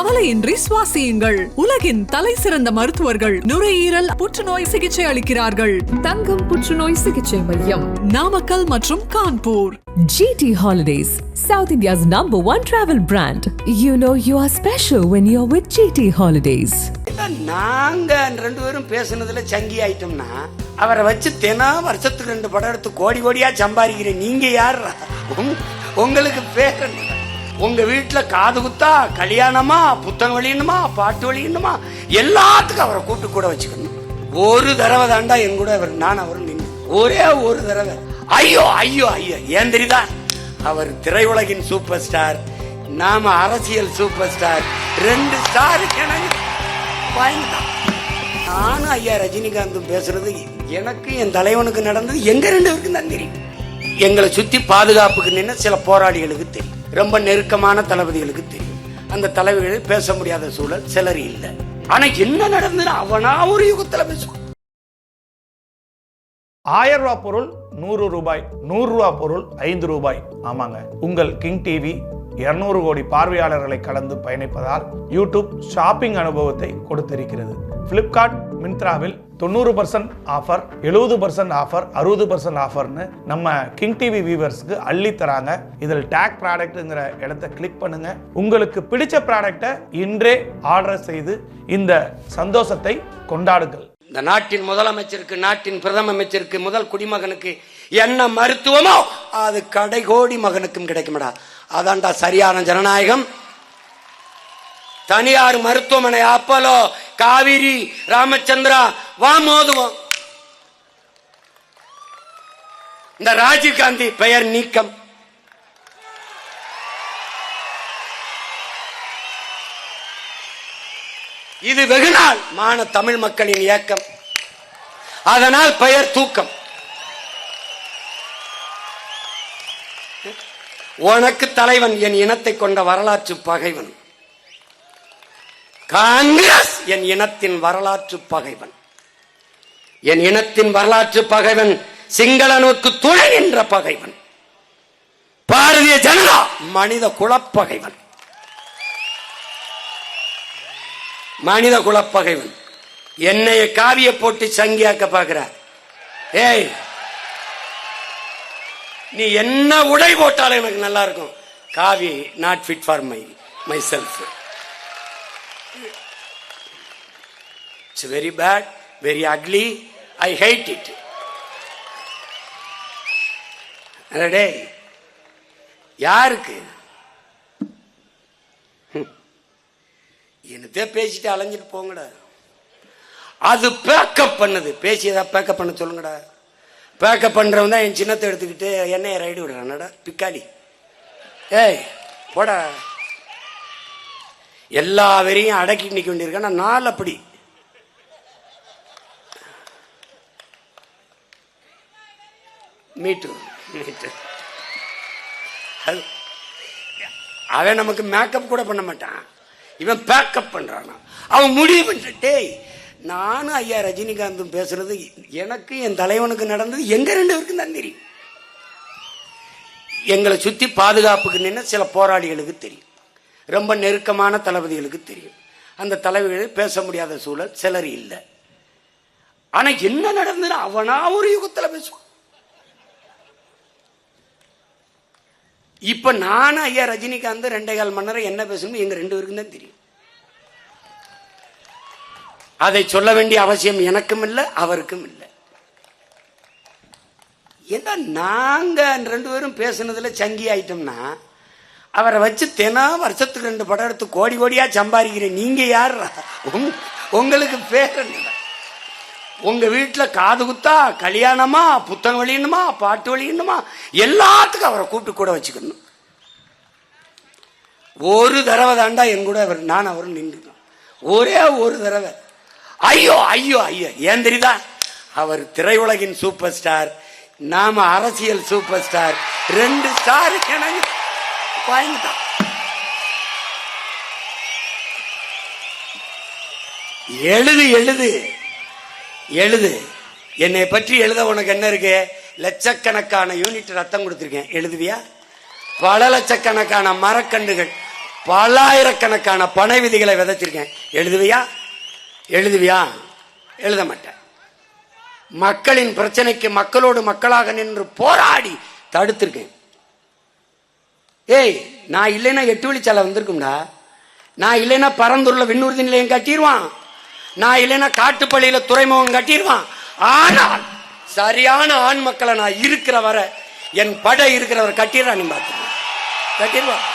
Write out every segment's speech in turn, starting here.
கவலையின்றி சுவாசியுங்கள் உலகின் தலை சிறந்த மருத்துவர்கள் நுரையீரல் புற்றுநோய் சிகிச்சை அளிக்கிறார்கள் தங்கம் புற்றுநோய் சிகிச்சை மையம் நாமக்கல் மற்றும் Kanpur GT Holidays, South India's number one travel brand. You know you are special when you're with GT Holidays. இதான் நாங்க ரெண்டு பேரும் பேசுனதுல சங்கி ஆயிட்டோம்னா அவரை வச்சு தினம் வருஷத்துக்கு ரெண்டு படம் எடுத்து கோடி கோடியா சம்பாதிக்கிற நீங்க யார் உங்களுக்கு பேர் என்ன? உங்க வீட்டுல காது குத்தா கல்யாணமா புத்தகம் வெளியணுமா பாட்டு வெளியணுமா எல்லாத்துக்கும் அவரை கூட்டு கூட வச்சுக்கணும். ஒரு தடவை தாண்டா என் கூட அவர் நான் அவரும் நின்று ஒரே ஒரு தடவை. ஐயோ ஐயோ ஐயோ. ஏன் தெரியுதா? அவர் திரையுலகின் சூப்பர் ஸ்டார் நாம அரசியல் சூப்பர் ஸ்டார். ரெண்டு ஸ்டார் பயந்துட்டான் நானும் ஐயா ரஜினிகாந்தும் பேசுறது எனக்கு என் தலைவனுக்கு நடந்தது. எங்க ரெண்டு பேருக்கும் தான் தெரியும். எங்களை சுத்தி பாதுகாப்புக்கு நின்று சில போராளிகளுக்கு தெரியும். ரொம்ப நெருக்கமான தளபதிகளுக்கு தெரியும். அந்த தலைவர்கள் பேச முடியாத சூழல் சிலர் இல்லை. ஆனா என்ன நடந்தது அவனா ஒரு யுகத்துல பேசுவான். ஆயிரம் ரூபாய் பொருள் நூறு ரூபாய் நூறு ரூபாய் பொருள் ஐந்து ரூபாய். ஆமாங்க. உங்கள் கிங் டிவி 200 கோடி பார்வையாளர்களை கடந்து பயணிப்பதால் யூடியூப் ஷாப்பிங் அனுபவத்தை கொடுத்திருக்கிறது. ஃப்ளிப்கார்ட் மிந்த்ராவில் தொண்ணூறு பர்சன்ட் ஆஃபர் எழுபது பர்சன்ட் ஆஃபர் அறுபது பர்சன்ட் ஆஃபர்னு நம்ம கிங் டிவி வியூவர்ஸ்க்கு அள்ளி தராங்க. இதில் டேக் ப்ராடக்ட்டுங்கிற இடத்த கிளிக் பண்ணுங்க. உங்களுக்கு பிடிச்ச ப்ராடக்டை இன்றே ஆர்டர் செய்து இந்த சந்தோஷத்தை கொண்டாடுங்கள். இந்த நாட்டின் முதலமைச்சருக்கு நாட்டின் பிரதம அமைச்சருக்கு முதல் குடிமகனுக்கு என்ன மருத்துவமோ அது கடைகோடி மகனுக்கும் கிடைக்கும்டா. அதான்டா சரியான ஜனநாயகம். தனியார் மருத்துவமனை அப்பலோ காவிரி ராமச்சந்திரா வா மோதுவோம். இந்த ராஜீவ்காந்தி பெயர் நீக்கம். இது வெகுநாள் மான தமிழ் மக்களின் இயக்கம். அதனால் பெயர் தூக்கம். உனக்கு தலைவன் என் இனத்தை கொண்ட வரலாற்று பகைவன். காங்கிரஸ் என் இனத்தின் வரலாற்று பகைவன். என் இனத்தின் வரலாற்று பகைவன் சிங்களனுக்கு துணை என்ற பகைவன். பாரதிய ஜனதா மனித குலப்பகைவன். மனித குலப்பகைவன். என்னைய காவிய போட்டு சங்கியாக்க பார்க்கிறார் ஏய் நீ என்ன உடை போட்டாலும் எனக்கு நல்லா இருக்கும். காவி not fit for my myself it's very bad very ugly I hate it டே யாருக்கு? என்னத்தே பேசிட்டு அலைஞ்சிட்டு போங்கடா. அது பேக்கப் பண்ணுது. பேசி பேக்கப் பண்ண சொல்லுங்கடா. பேக்கப் பண்றவன் தான் என் சின்னத்தை எடுத்துக்கிட்டு என்னைய ரைடு விடுறானடா பிக்காளி. ஏய் போடா. எல்லா வெறியும் அடக்கி நிற்க வேண்டியிருக்கேன். நான் நாள் அப்படி. மீட்டு. மீட்டு. அது. அவன் நமக்கு மேக்கப் கூட பண்ண மாட்டான். இவன் பேக்கப் பண்றான். அவன் முடிவு பண்ணிட்டு நானும் ஐயா ரஜினிகாந்தும் பேசுறது எனக்கு என் தலைவனுக்கு நடந்தது எங்க ரெண்டு பேருக்கும் தான் தெரியும். எங்களை சுத்தி பாதுகாப்புக்கு நின்று சில போராளிகளுக்கு தெரியும். ரொம்ப நெருக்கமான தளபதிகளுக்கு தெரியும். அந்த தலைவர்கள் பேச முடியாத சூழல் சிலர் இல்லை. ஆனா என்ன நடந்தது அவனா ஒரு யுகத்துல பேசுவான். இப்ப நானும் ஐயா ரஜினிகாந்த் ரெண்டே கால் மணி நேரம் என்ன பேசணும் எங்க ரெண்டு பேருக்கும் தான் தெரியும். அதை சொல்ல வேண்டிய அவசியம் எனக்கும் இல்லை அவருக்கும் இல்லை. ஏன்னா நாங்க ரெண்டு பேரும் பேசுனதுல சங்கி ஆயிட்டோம்னா அவரை வச்சு தினம் வருஷத்துக்கு ரெண்டு படம் எடுத்து கோடி கோடியா சம்பாதிக்கிறேன் நீங்க யார் உங்களுக்கு பேர் என்ன? உங்க காது குத்தா கல்யாணமா புத்தகம் வெளியணுமா பாட்டு வெளியணுமா எல்லாத்துக்கும் அவரை கூப்பிட்டு கூட வச்சுக்கணும். ஒரு தடவை தாண்டா என் கூட அவர் நான் அவரும் நின்று ஒரே ஒரு தடவை. ஐயோ ஐயோ ஐயோ ஏன் தெரியுதா? அவர் திரையுலகின் சூப்பர் ஸ்டார் நாம அரசியல் சூப்பர் ஸ்டார் ரெண்டு ஸ்டார் எனக்கு பயந்துட்டான் எழுது எழுது. எழுது. என்னை பற்றி எழுத உனக்கு என்ன இருக்கு? லட்சக்கணக்கான யூனிட் ரத்தம் கொடுத்துருக்கேன். எழுதுவியா? பல லட்சக்கணக்கான மரக்கன்றுகள் பல்லாயிரக்கணக்கான பண விதிகளை விதைச்சிருக்கேன். எழுதுவியா? எழுதுவியா? எழுத மாட்டேன். மக்களின் பிரச்சனைக்கு மக்களோடு மக்களாக நின்று போராடி தடுத்திருக்கேன். ஏய் நான் இல்லைன்னா எட்டு வழிச்சாலை வந்திருக்கும்டா. நான் இல்லைன்னா பரந்தூர்ல விண்ணூர்தி நிலையம் கட்டிடுவான் நான் இல்லைன்னா காட்டுப்பள்ளியில துறைமுகம் கட்டிடுவான் ஆனால் சரியான ஆண் மக்களை நான் இருக்கிற வர என் படை இருக்கிறவர் கட்டிடுறான் நீ பார்த்து. கட்டிடுவான்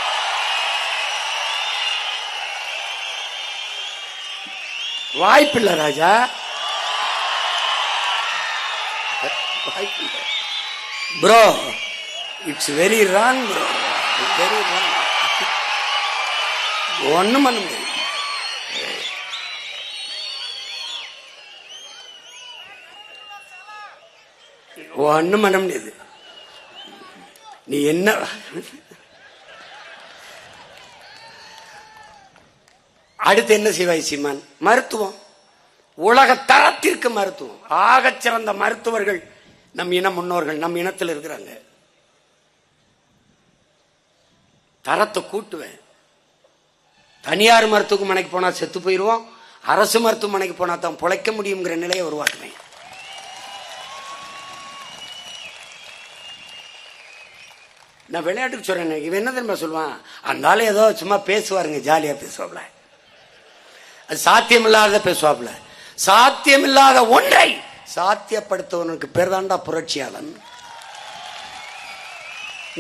வாய்ப்பில்லை ராஜா. வாய்ப்பில்லை. Bro it's very wrong bro very ஒன்றும் பண்ண முடியாது. ஒன்றும் பண்ண முடியாது நீ என்ன? அடுத்து என்ன செய்வாய் சீமான்? மருத்துவம். உலக தரத்திற்கு மருத்துவம். ஆக சிறந்த மருத்துவர்கள் நம் இன முன்னோர்கள் நம் இனத்தில் இருக்கிறாங்க. தரத்தை கூட்டுவேன். தனியார் மருத்துவமனைக்கு போனா செத்து போயிடுவோம் அரசு மருத்துவமனைக்கு போனா தான் பிழைக்க முடியுங்கிற நிலையை உருவாக்குவேன். நான் விளையாட்டுக்கு சொல்றேன். இவன் என்ன தெரியுமா சொல்லுவான்? அந்த ஆளு ஏதோ சும்மா பேசுவாருங்க ஜாலியா பேசுவாப்ல அது சாத்தியமில்லாத பேசுவாப்ல சாத்தியமில்லாத ஒன்றை சாத்தியப்படுத்துவனுக்கு பேர் தாண்டா புரட்சியாளன்.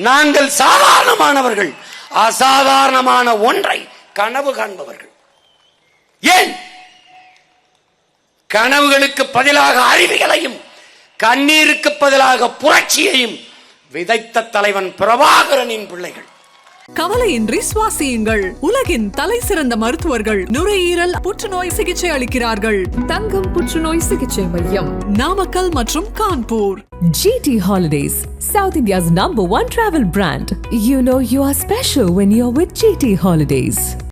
நாங்கள் சாதாரணமானவர்கள். அசாதாரணமான ஒன்றை கனவு காண்பவர்கள். ஏன்? கனவுகளுக்கு பதிலாக அறிவிகளையும் கண்ணீருக்கு பதிலாக புரட்சியையும் விதைத்த தலைவன் பிரபாகரனின் பிள்ளைகள். கவலையின்றி சுவாசியுங்கள் உலகின் தலை சிறந்த மருத்துவர்கள் நுரையீரல் புற்றுநோய் சிகிச்சை அளிக்கிறார்கள் தங்கம் புற்றுநோய் சிகிச்சை மையம் நாமக்கல் மற்றும் Kanpur GT Holidays, South India's number one travel brand. You know you are special when you're with GT Holidays.